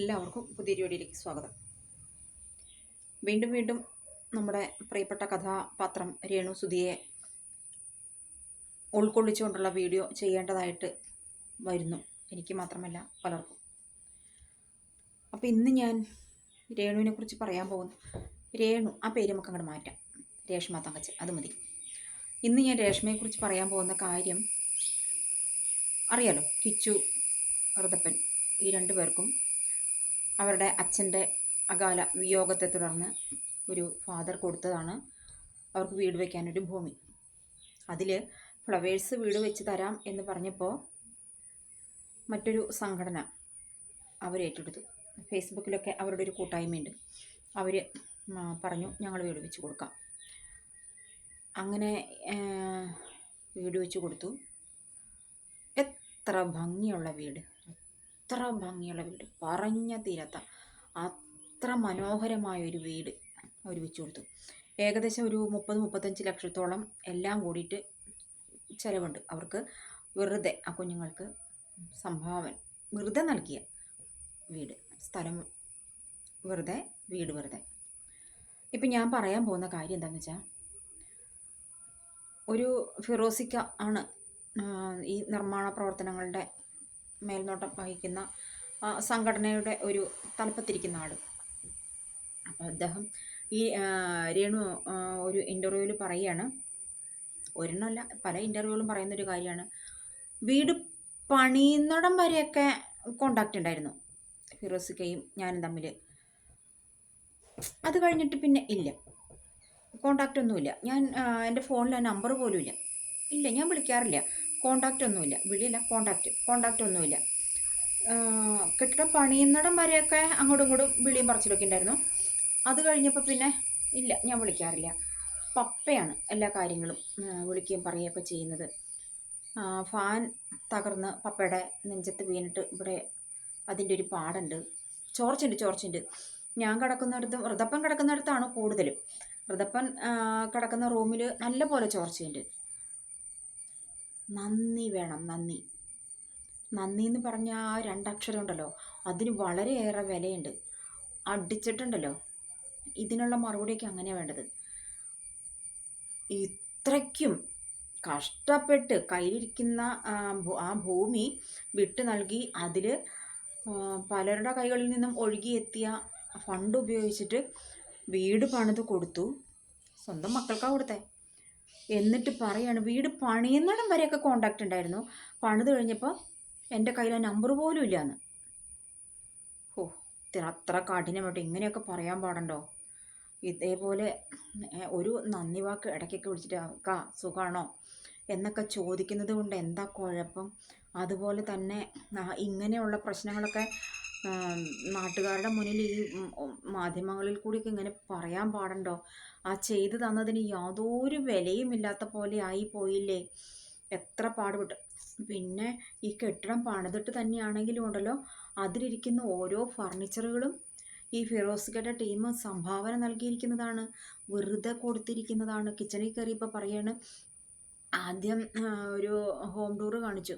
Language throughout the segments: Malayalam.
എല്ലാവർക്കും പുതിയ വീഡിയോയിലേക്ക് സ്വാഗതം. വീണ്ടും വീണ്ടും നമ്മുടെ പ്രിയപ്പെട്ട കഥാപാത്രം രേണു സുധിയെ ഉൾക്കൊള്ളിച്ചുകൊണ്ടുള്ള വീഡിയോ ചെയ്യേണ്ടതായിട്ട് വരുന്നു. എനിക്ക് മാത്രമല്ല പലർക്കും. അപ്പോൾ ഇന്ന് ഞാൻ രേണുവിനെ കുറിച്ച് പറയാൻ പോകുന്നു. രേണു ആ പേര് നമുക്ക് അങ്ങോട്ട് മാറ്റാം. രേഷ്മ തങ്കച്ച് അത് മതി. ഇന്ന് ഞാൻ രേഷ്മയെക്കുറിച്ച് പറയാൻ പോകുന്ന കാര്യം അറിയാലോ? കിച്ചു ഋതപ്പൻ ഈ രണ്ടു പേർക്കും അവരുടെ അച്ഛന്റെ അകാല വിയോഗത്തെ തുടർന്ന് ഒരു ഫാദർ കൊടുത്തതാണ് അവർക്ക് വീട് വയ്ക്കാനൊരു ഭൂമി. അതിൽ ഫ്ലവേഴ്സ് വീട് വെച്ച് തരാം എന്ന് പറഞ്ഞപ്പോൾ മറ്റൊരു സംഘടന അവർ ഏറ്റെടുത്തു. ഫേസ്ബുക്കിലൊക്കെ അവരുടെ ഒരു കൂട്ടായ്മയുണ്ട്. അവർ പറഞ്ഞു ഞങ്ങൾ വീട് വെച്ച് കൊടുക്കാം. അങ്ങനെ വീട് വെച്ച് കൊടുത്തു. എത്ര ഭംഗിയുള്ള വീട്. അത്ര ഭംഗിയുള്ള വീട്. പറഞ്ഞ തീരത്ത. അത്ര മനോഹരമായ ഒരു വീട് ഒരുമിച്ച് കൊടുത്തു. ഏകദേശം ഒരു മുപ്പത് മുപ്പത്തഞ്ച് ലക്ഷത്തോളം എല്ലാം കൂടിയിട്ട് ചിലവുണ്ട്. അവർക്ക് വെറുതെ ആ കുഞ്ഞുങ്ങൾക്ക് സംഭാവന വെറുതെ നൽകിയ വീട്. സ്ഥലം വെറുതെ വീട് വെറുതെ. ഇപ്പം ഞാൻ പറയാൻ പോകുന്ന കാര്യം എന്താണെന്ന് വെച്ചാൽ ഒരു ഫിറോസിക്ക ആണ് ഈ നിർമ്മാണ പ്രവർത്തനങ്ങളുടെ മേൽനോട്ടം വഹിക്കുന്ന സംഘടനയുടെ ഒരു തലപ്പത്തിരിക്കുന്ന ആൾ അപ്പോൾ അദ്ദേഹം ഈ രേണു ഒരു ഇന്റർവ്യൂവിൽ പറയുകയാണ് ഒരെണ്ണമല്ല പല ഇന്റർവ്യൂകളും പറയുന്ന ഒരു കാര്യമാണ്. വീട് പണിയുന്നിടം വരെയൊക്കെ കോണ്ടാക്റ്റ് ഉണ്ടായിരുന്നു ഫിറോസിക്കയും ഞാനും തമ്മിൽ അത് കഴിഞ്ഞിട്ട് പിന്നെ ഇല്ല കോണ്ടാക്റ്റ് ഒന്നുമില്ല. ഞാൻ എന്റെ ഫോണിൽ നമ്പർ പോലും ഇല്ല ഇല്ല ഞാൻ വിളിക്കാറില്ല. കോണ്ടാക്റ്റ് ഒന്നുമില്ല. വിളിയില്ല കോണ്ടാക്റ്റ് കോണ്ടാക്റ്റ് ഒന്നുമില്ല. കെട്ടിടം പണിയുന്നിടം വരെയൊക്കെ അങ്ങോട്ടും ഇങ്ങോട്ടും വിളിയും പറച്ചിലൊക്കെ ഉണ്ടായിരുന്നു. അത് കഴിഞ്ഞപ്പോൾ പിന്നെ ഇല്ല ഞാൻ വിളിക്കാറില്ല. പപ്പയാണ് എല്ലാ കാര്യങ്ങളും വിളിക്കുകയും പറയുകയൊക്കെ ചെയ്യുന്നത്. ഫാൻ തകർന്ന് പപ്പയുടെ നെഞ്ചത്ത് വീണിട്ട് ഇവിടെ അതിന്റെ ഒരു പാടുണ്ട്. ചോർച്ചുണ്ട് ചോർച്ചുണ്ട് ഞാൻ കിടക്കുന്നിടത്തും വൃതപ്പൻ കിടക്കുന്നിടത്താണ് കൂടുതലും. വൃതപ്പൻ കിടക്കുന്ന റൂമിൽ നല്ല പോലെ ചോർച്ചയുണ്ട്. നന്ദി വേണം നന്ദി. നന്ദി എന്ന് പറഞ്ഞ ആ രണ്ടക്ഷരം ഉണ്ടല്ലോ അതിന് വളരെയേറെ വിലയുണ്ട്. അടിച്ചിട്ടുണ്ടല്ലോ. ഇതിനുള്ള മറുപടിയൊക്കെ അങ്ങനെ വേണ്ടത്. ഇത്രയ്ക്കും കഷ്ടപ്പെട്ട് കയ്യിലിരിക്കുന്ന ആ, ഭൂമി വിട്ടു നൽകി അതിൽ പലരുടെ കൈകളിൽ നിന്നും ഒഴുകിയെത്തിയ ഫണ്ട് ഉപയോഗിച്ചിട്ട് വീട് പണിത് കൊടുത്തു. സ്വന്തം മക്കൾക്കാണ് കൊടുത്തേ. എന്നിട്ട് പറയാണ് വീട് പണിയുന്നിടം വരെയൊക്കെ കോണ്ടാക്റ്റ് ഉണ്ടായിരുന്നു. പണിത് കഴിഞ്ഞപ്പോൾ എന്റെ കയ്യിൽ ആ നമ്പർ പോലും ഇല്ലയെന്ന് ഓ അത്ര കഠിനമായിട്ട് ഇങ്ങനെയൊക്കെ പറയാൻ പാടണ്ടോ? ഇതേപോലെ ഒരു നന്ദി വാക്ക് ഇടയ്ക്കൊക്കെ വിളിച്ചിട്ട് കാ സുഖമാണോ എന്നൊക്കെ ചോദിക്കുന്നത് കൊണ്ട് എന്താ കുഴപ്പം? അതുപോലെ തന്നെ ഇങ്ങനെയുള്ള പ്രശ്നങ്ങളൊക്കെ നാട്ടുകാരുടെ മുന്നിൽ ഈ മാധ്യമങ്ങളിൽ കൂടിയൊക്കെ ഇങ്ങനെ പറയാൻ പാടുണ്ടോ? ആ ചെയ്തു തന്നതിന് യാതൊരു വിലയും ഇല്ലാത്ത പോലെ ആയി പോയില്ലേ? എത്ര പാടുപെട്ട്. പിന്നെ ഈ കെട്ടിടം പണിതിട്ട് തന്നെയാണെങ്കിലും ഉണ്ടല്ലോ അതിലിരിക്കുന്ന ഓരോ ഫർണിച്ചറുകളും ഈ ഫിറോസ്കയുടെ ടീം സംഭാവന നൽകിയിരിക്കുന്നതാണ്. വെറുതെ കൊടുത്തിരിക്കുന്നതാണ്. കിച്ചണിൽ കയറിയപ്പോൾ പറയാണ് ആദ്യം ഒരു ഹോം ടൂർ കാണിച്ചു.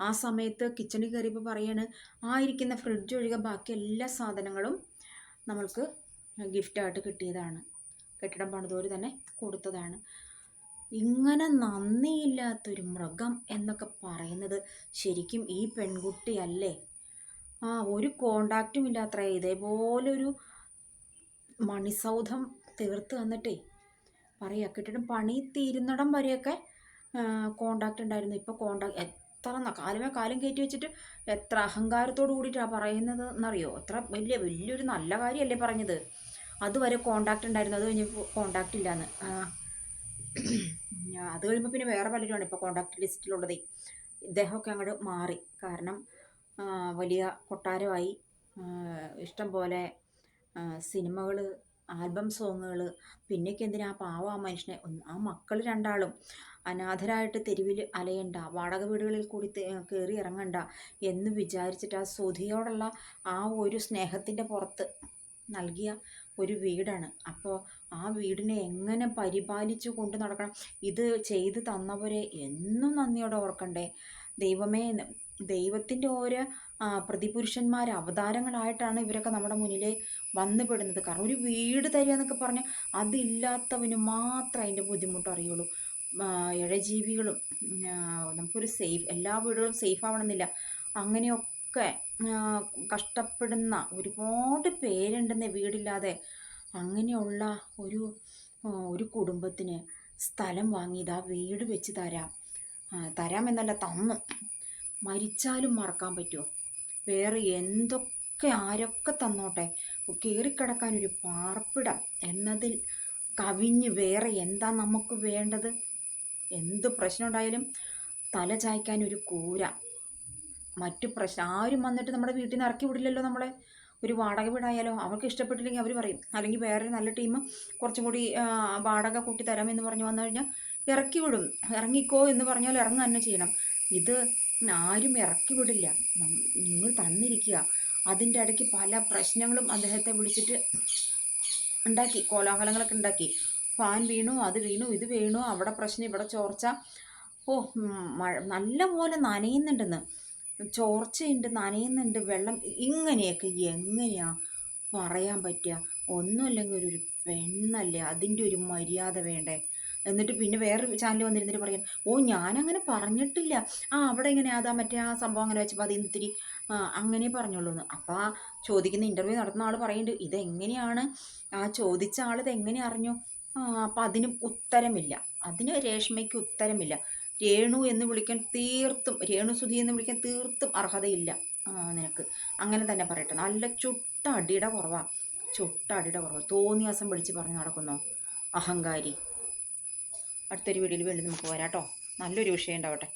ആ സമയത്ത് കിച്ചണിൽ കയറിയപ്പോൾ പറയാണ് ആ ഇരിക്കുന്ന ഫ്രിഡ്ജ് ഒഴികെ ബാക്കി എല്ലാ സാധനങ്ങളും നമ്മൾക്ക് ഗിഫ്റ്റായിട്ട് കിട്ടിയതാണ്. കെട്ടിടം പണിതോര് തന്നെ കൊടുത്തതാണ്. ഇങ്ങനെ നന്ദിയില്ലാത്തൊരു മൃഗം എന്നൊക്കെ പറയുന്നത് ശരിക്കും ഈ പെൺകുട്ടിയല്ലേ? ആ ഒരു കോണ്ടാക്റ്റും ഇല്ലാത്ര. ഇതേപോലൊരു മണിസൗധം തീർത്ത് തന്നിട്ടേ. പറയുക കെട്ടിടം പണി തീരുന്നിടം വരെയൊക്കെ കോണ്ടാക്റ്റ് ഉണ്ടായിരുന്നു. ഇപ്പോൾ കോണ്ടാക്ട് എത്ര കാലുമേ കാലം കയറ്റി വെച്ചിട്ട് എത്ര അഹങ്കാരത്തോട് കൂടിയിട്ടാണ് പറയുന്നത് എന്നറിയോ എത്ര വലിയ വലിയൊരു നല്ല കാര്യമല്ലേ പറഞ്ഞത്. അതുവരെ കോണ്ടാക്റ്റ് ഉണ്ടായിരുന്നു. അത് കഴിഞ്ഞപ്പോൾ കോണ്ടാക്റ്റ് ഇല്ലാന്ന്. അത് കഴിയുമ്പോൾ പിന്നെ വേറെ പലരുമാണ് ഇപ്പോൾ കോണ്ടാക്ട് ലിസ്റ്റിലുള്ളത്. ഇദ്ദേഹമൊക്കെ അങ്ങോട്ട് മാറി. കാരണം വലിയ കൊട്ടാരമായി. ഇഷ്ടം പോലെ സിനിമകൾ ആൽബം സോങ്ങുകൾ പിന്നെയൊക്കെ എന്തിനാ പാവ ആ മനുഷ്യനെ? ആ മക്കൾ രണ്ടാളും അനാഥരായിട്ട് തെരുവിൽ അലയണ്ട വാടക വീടുകളിൽ കൂടി കയറി ഇറങ്ങണ്ട എന്ന് വിചാരിച്ചിട്ട് ആ സുധിയോടുള്ള ആ ഒരു സ്നേഹത്തിന്റെ പുറത്ത് നൽകിയ ഒരു വീടാണ്. അപ്പോൾ ആ വീടിനെ എങ്ങനെ പരിപാലിച്ചു കൊണ്ട് നടക്കണം? ഇത് ചെയ്ത് തന്നവരെ എന്നും നന്ദിയോടെ ഓർക്കണ്ടേ? ദൈവമേ ദൈവത്തിന്റെ ഓരോ പ്രതിപുരുഷന്മാർ അവതാരങ്ങളായിട്ടാണ് ഇവരൊക്കെ നമ്മുടെ മുന്നിൽ വന്നുപെടുന്നത് കാരണം ഒരു വീട് തരിക എന്നൊക്കെ പറഞ്ഞാൽ അതില്ലാത്തവന് മാത്രമേ അതിന്റെ ബുദ്ധിമുട്ട് അറിയുള്ളൂ. ഇഴജീവികളും നമുക്കൊരു സേഫ് എല്ലാ വീടുകളും സേഫ് ആവണമെന്നില്ല. അങ്ങനെയൊക്കെ കഷ്ടപ്പെടുന്ന ഒരുപാട് പേരുണ്ടെന്ന് വീടില്ലാതെ. അങ്ങനെയുള്ള ഒരു ഒരു കുടുംബത്തിന് സ്ഥലം വാങ്ങിയത് ആ വീട് വെച്ച് തരാം. തരാമെന്നല്ല തന്നു. മരിച്ചാലും മറക്കാൻ പറ്റുമോ വേറെ എന്തൊക്കെ ആരൊക്കെ തന്നോട്ടെ? കയറിക്കിടക്കാൻ ഒരു പാർപ്പിടം എന്നതിൽ കവിഞ്ഞ് വേറെ എന്താ നമുക്ക് വേണ്ടത്? എന്ത് പ്രശ്നം ഉണ്ടായാലും തല ചായ്ക്കാൻ ഒരു കൂര. മറ്റു പ്രശ്നം ആരും വന്നിട്ട് നമ്മുടെ വീട്ടിൽ നിന്ന് ഇറക്കി വിടില്ലല്ലോ നമ്മളെ. ഒരു വാടക വീടായാലോ അവർക്ക് ഇഷ്ടപ്പെട്ടില്ലെങ്കിൽ അവർ പറയും. അല്ലെങ്കിൽ വേറെ നല്ല ടീം കുറച്ചും കൂടി വാടക കൂട്ടി തരാമെന്ന് പറഞ്ഞു വന്നു കഴിഞ്ഞാൽ ഇറക്കി വിടും. ഇറങ്ങിക്കോ എന്ന് പറഞ്ഞാൽ ഇറങ്ങുക തന്നെ ചെയ്യണം. ഇത് ആരും ഇറക്കി വിടില്ല. നിങ്ങൾ തന്നിരിക്കുക. അതിന്റെ ഇടയ്ക്ക് പല പ്രശ്നങ്ങളും അദ്ദേഹത്തെ വിളിച്ചിട്ട് ഉണ്ടാക്കി കോലാഹലങ്ങളൊക്കെ ഉണ്ടാക്കി. ഫാൻ വീണു അത് വീണു ഇത് വീണു അവിടെ പ്രശ്നം ഇവിടെ ചോർച്ച. ഓ മഴ നല്ല പോലെ നനയുന്നുണ്ടെന്ന്. ചോർച്ചയുണ്ട് നനയുന്നുണ്ട് വെള്ളം ഇങ്ങനെയൊക്കെ എങ്ങനെയാ പറയാൻ പറ്റുക? ഒന്നുമല്ലെങ്കിൽ ഒരു പെണ്ണല്ലേ അതിന്റെ ഒരു മര്യാദ വേണ്ടേ? എന്നിട്ട് പിന്നെ വേറെ ചാനൽ വന്നിരുന്നിട്ട് പറയും ഓ ഞാനങ്ങനെ പറഞ്ഞിട്ടില്ല. ആ അവിടെ ഇങ്ങനെ അതാ മറ്റേ ആ സംഭവം അങ്ങനെ വെച്ചപ്പോൾ അതിൽ നിന്ന് ഇത്തിരി അങ്ങനെ പറഞ്ഞുള്ളൂ എന്ന് അപ്പോൾ ആ ചോദിക്കുന്ന ഇന്റർവ്യൂ നടത്തുന്ന ആൾ പറയുന്നുണ്ട് ഇതെങ്ങനെയാണ്? ആ ചോദിച്ച ആൾ ഇതെങ്ങനെ അറിഞ്ഞു? അപ്പം അതിന് ഉത്തരമില്ല. അതിന് രേഷ്മയ്ക്ക് ഉത്തരമില്ല. രേണു എന്ന് വിളിക്കാൻ തീർത്തും രേണു സുധി എന്ന് വിളിക്കാൻ തീർത്തും അർഹതയില്ല. നിനക്ക്. അങ്ങനെ തന്നെ പറയട്ടെ. നല്ല ചുട്ട അടിയുടെ കുറവാണ് ചുട്ട അടിയുടെ കുറവ്. തോന്നിയാസം വിളിച്ച് പറഞ്ഞ് നടക്കുന്നോ? അഹങ്കാരി. അടുത്തൊരു വീഡിയോയിൽ വീണ്ടും നമുക്ക് വരാം കേട്ടോ. നല്ലൊരു വിഷയം ഉണ്ടാവട്ടെ.